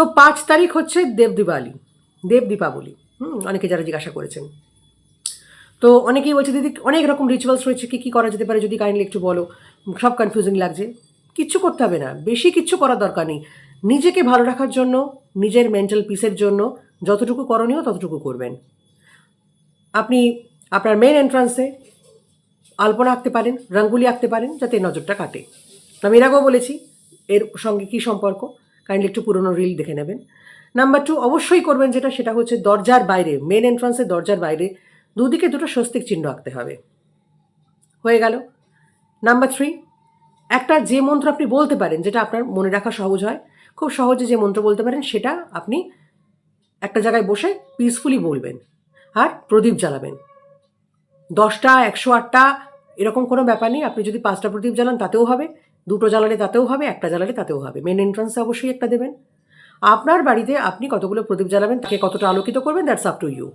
তো পাঁচ তারিখ হচ্ছে দেব দিওয়ালি দেব দীপাবলি। হুম, অনেকে যারা জিজ্ঞাসা করেছেন। তো অনেকেই বলছে, দিদি, অনেক রকম রিচুয়ালস রয়েছে, কী কী করা যেতে পারে যদি কাইন্ডলি একটু বলো? সব কনফিউজিং লাগছে। কিচ্ছু করতে হবে না, বেশি কিচ্ছু করার দরকার নেই। নিজেকে ভালো রাখার জন্য, নিজের মেন্টাল পিসের জন্য যতটুকু করণীয় ততটুকু করবেন। আপনি আপনার মেন এন্ট্রান্সে আলপনা আঁকতে পারেন, রঙ্গুলি আঁকতে পারেন, যাতে নজরটা কাটে। আমি এর আগেও বলেছি, এর সঙ্গে কী সম্পর্ক? কাইন্ডলি একটু পুরনো রিল দেখে নেবেন। নাম্বার টু অবশ্যই করবেন যেটা, সেটা হচ্ছে দরজার বাইরে মেন এন্ট্রান্সের দরজার বাইরে, দুদিকে দুটো স্বস্তিক চিহ্ন আঁকতে হবে। হয়ে গেল। নাম্বার থ্রি একটা যে মন্ত্র আপনি বলতে পারেন, যেটা আপনার মনে রাখা সহজ হয়, খুব সহজে যে মন্ত্র বলতে পারেন, সেটা আপনি একটা জায়গায় বসে পিসফুলি বলবেন আর প্রদীপ জ্বালাবেন। দশটা, একশো আটটা, এরকম কোনো ব্যাপার নেই। আপনি যদি পাঁচটা প্রদীপ জ্বালান, তাতেও হবে। দুটো জ্বালালে তাতেও হবে, একটা জ্বালালে তাতেও হবে। মেন এন্ট্রান্সে অবশ্যই একটা দেবেন। আপনার বাড়িতে আপনি কতগুলো প্রদীপ জ্বালাবেন, তাকে কতটা আলোকিত করবেন দ্যাটস আপ টু ইউ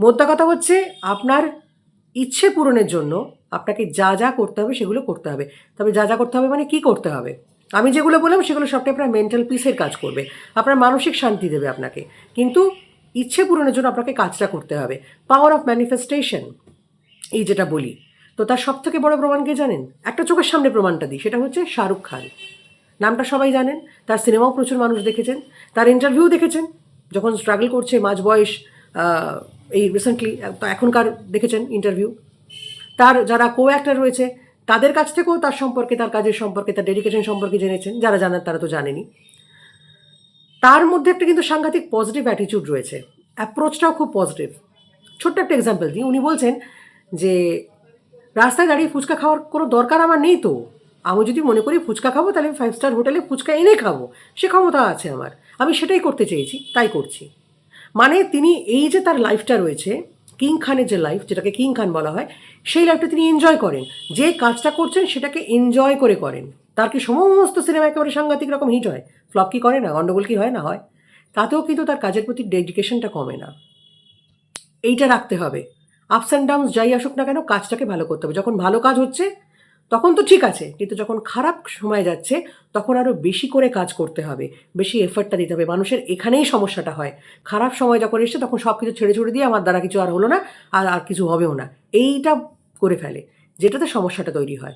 মোদ্দা কথা হচ্ছে, আপনার ইচ্ছে পূরণের জন্য আপনাকে যা যা করতে হবে সেগুলো করতে হবে। তবে যা যা করতে হবে মানে কি করতে হবে? আমি যেগুলো বললাম সেগুলো সবটাই আপনার মেন্টাল পিসের কাজ করবে। আপনার মানসিক শান্তি দেবে আপনাকে। কিন্তু ইচ্ছে পূরণের জন্য আপনাকে কাজটা করতে হবে। পাওয়ার অফ ম্যানিফেস্টেশন এই যেটা বলি। তো তার সব থেকে বড় প্রমাণকে জানেন? একটা চোখের সামনে প্রমাণটা দিই, সেটা হচ্ছে শাহরুখ খান। নামটা সবাই জানেন, তার সিনেমাও প্রচুর মানুষ দেখেছেন, তার ইন্টারভিউ দেখেছেন, যখন স্ট্রাগল করছে মাঝ বয়স এই রিসেন্টলি এখনকার দেখেছেন ইন্টারভিউ তার যারা কো অ্যাক্টার রয়েছে, তাদের কাছ থেকেও তার সম্পর্কে, তার কাজের সম্পর্কে, তার ডেডিকেশন সম্পর্কে জেনেছেন, যারা জানার তারা তো জানেনি তার মধ্যে একটা কিন্তু সাংঘাতিক পজিটিভ অ্যাটিটিউড রয়েছে অ্যাপ্রোচটাও খুব পজিটিভ ছোট্ট একটা এক্সাম্পল দিই, উনি বলছেন যে রাস্তায় দাঁড়িয়ে ফুচকা খাওয়ার কোনো দরকার আমার নেই তো। আমি যদি মনে করি ফুচকা খাব, তাহলে ফাইভ স্টার হোটেলে ফুচকা এনে খাব। সে ক্ষমতা আছে আমার। আমি সেটাই করতে চেয়েছি, তাই করছি। মানে তিনি এই যে তার লাইফটা রয়েছে কিং খানের যে লাইফ যেটাকে কিং খান বলা হয়, সেই লাইফটা তিনি এনজয় করেন। যে কাজটা করছেন, সেটাকে এনজয় করে করেন। তার কি সমস্ত সিনেমা একেবারে সাংঘাতিক রকম হিট হয়? ফ্লপ কি করে না? গণ্ডগোল কি হয় না হয়? তাতেও কিন্তু তার কাজের প্রতি ডেডিকেশনটা কমে না। এইটা রাখতে হবে। আপস অ্যান্ড ডাউনস যাই আসুক না কেন কাজটাকে ভালো করতে হবে। যখন ভালো কাজ হচ্ছে, তখন তো ঠিক আছে, কিন্তু যখন খারাপ সময় যাচ্ছে, তখন আরও বেশি করে কাজ করতে হবে, বেশি এফর্টটা দিতে হবে। মানুষের এখানেই সমস্যাটা হয়। খারাপ সময় যখন এসছে, তখন সব কিছু ছেড়ে ছুড়ে দিয়ে আমার দ্বারা কিছু আর হলো না, আর আর কিছু হবেও না। এইটা করে ফেলে, যেটাতে সমস্যাটা তৈরি হয়।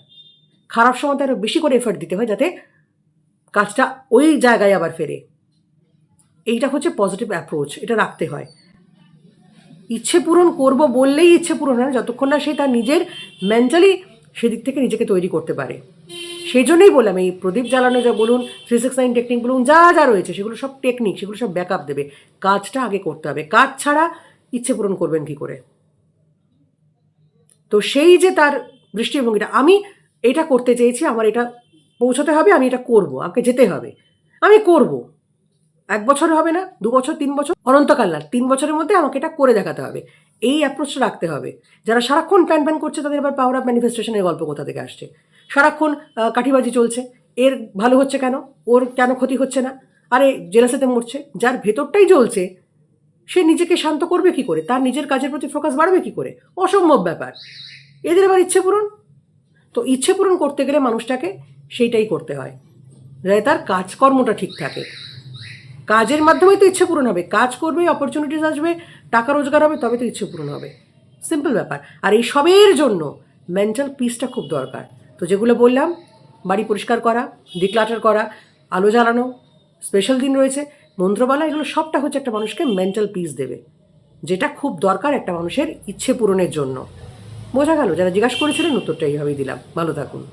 খারাপ সময়তে আরও বেশি করে এফর্ট দিতে হয় যাতে কাজটা ওই জায়গায় আবার ফেরে। এইটা হচ্ছে পজিটিভ অ্যাপ্রোচ এটা রাখতে হয়। ইচ্ছে পূরণ করব বললেই ইচ্ছে পূরণ হয় যতক্ষণ না সে তার নিজের মেন্টালি সেদিক থেকে নিজেকে তৈরি করতে পারে। সেই জন্যই বললাম, এই প্রদীপ জ্বালানো যা বলুন থ্রি সিক্স নাইন টেকনিক বলুন, যা যা রয়েছে, সেগুলো সব টেকনিক সেগুলো সব ব্যাকআপ দেবে। কাজটা আগে করতে হবে। কাজ ছাড়া ইচ্ছে পূরণ করবেন কি করে? তো সেই যে তার দৃষ্টিভঙ্গিটা, আমি এটা করতে চেয়েছি, আমার এটা পৌঁছতে হবে, আমি এটা করব, আমাকে যেতে হবে। আমি করব। এক বছর হবে না, দু বছর, তিন বছর? অনন্তকাল না, তিন বছরের মধ্যে আমাকে এটা করে দেখাতে হবে। এই অ্যাপ্রোচটা রাখতে হবে। যারা সারাক্ষণ প্যান প্ল্যান করছে, তাদের এবার পাওয়ার অফ ম্যানিফেস্টেশনের গল্প কোথা থেকে আসছে? সারাক্ষণ কাঠিবাজি চলছে। এর ভালো হচ্ছে কেন? ওর কেন ক্ষতি হচ্ছে না? আরে, জেলাসেতে মরছে। যার ভেতরটাই জ্বলছে, সে নিজেকে শান্ত করবে কি করে? তার নিজের কাজের প্রতি ফোকাস বাড়বে কি করে? অসম্ভব ব্যাপার। এদের আবার ইচ্ছে পূরণ? তো ইচ্ছে পূরণ করতে গেলে মানুষটাকে সেইটাই করতে হয়। তার কাজকর্মটা ঠিক থাকে। কাজের মাধ্যমেই তো ইচ্ছে পূরণ হবে। কাজ করবে অপরচুনিটিস আসবে, টাকা রোজগার হবে তবে তো ইচ্ছে পূরণ হবে। সিম্পল ব্যাপার। আর এই সবের জন্য মেন্টাল পিসটা খুব দরকার। তো যেগুলো বললাম, বাড়ি পরিষ্কার করা ডিক্লাটার করা, আলো জ্বালানো স্পেশাল দিন রয়েছে মন্ত্রবালা এগুলো সবটা হচ্ছে একটা মানুষকে মেন্টাল পিস দেবে। যেটা খুব দরকার একটা মানুষের ইচ্ছে পূরণের জন্য। বোঝা গেল? যারা জিজ্ঞাসা করেছিলেন উত্তরটা এইভাবেই দিলাম। ভালো থাকুন।